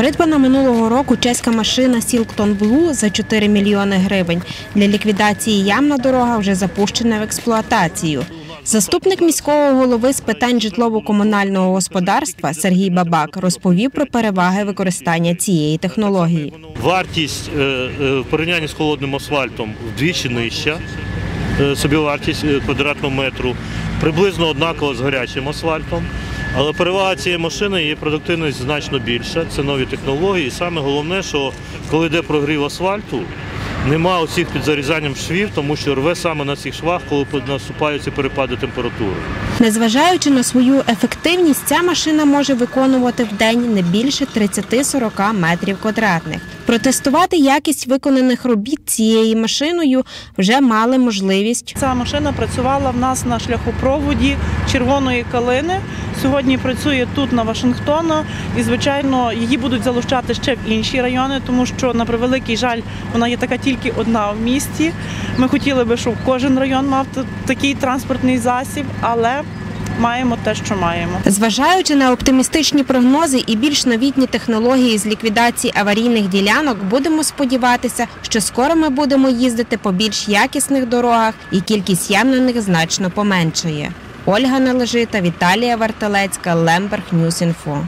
Придбана минулого року чеська машина Сілктон Блу за 4 мільйони гривень. Для ліквідації ям на дорогах вже запущена в експлуатацію. Заступник міського голови з питань житлово-комунального господарства Сергій Бабак розповів про переваги використання цієї технології. Вартість е, е, в порівнянні з холодним асфальтом вдвічі нижча, е, собівартість квадратного метру, приблизно однакова з гарячим асфальтом. Але перевага цієї машини є продуктивність значно більша. Це нові технології. І саме головне, що коли йде прогрів асфальту, нема оцих під зарізанням швів, тому що рве саме на цих швах, коли наступають ці перепади температури. Незважаючи на свою ефективність, ця машина може виконувати в день не більше 30-40 метрів квадратних. Протестувати якість виконаних робіт цією машиною вже мали можливість Ця машина працювала в нас на шляхопроводі червоної калини. Сьогодні працює тут на Вашингтона, і звичайно її будуть залучати ще в інші райони, тому що на превеликий жаль вона є така тільки одна в місті. Ми хотіли би, щоб кожен район мав такий транспортний засіб, але маємо те, що маємо. Зважаючи на оптимістичні прогнози і більш новітні технології з ліквідації аварійних ділянок, будемо сподіватися, що скоро ми будемо їздити по більш якісних дорогах і кількість ям значно поменшає. Ольга Належита, Віталія Вартелецька, Лемберг Ньюс Інфо.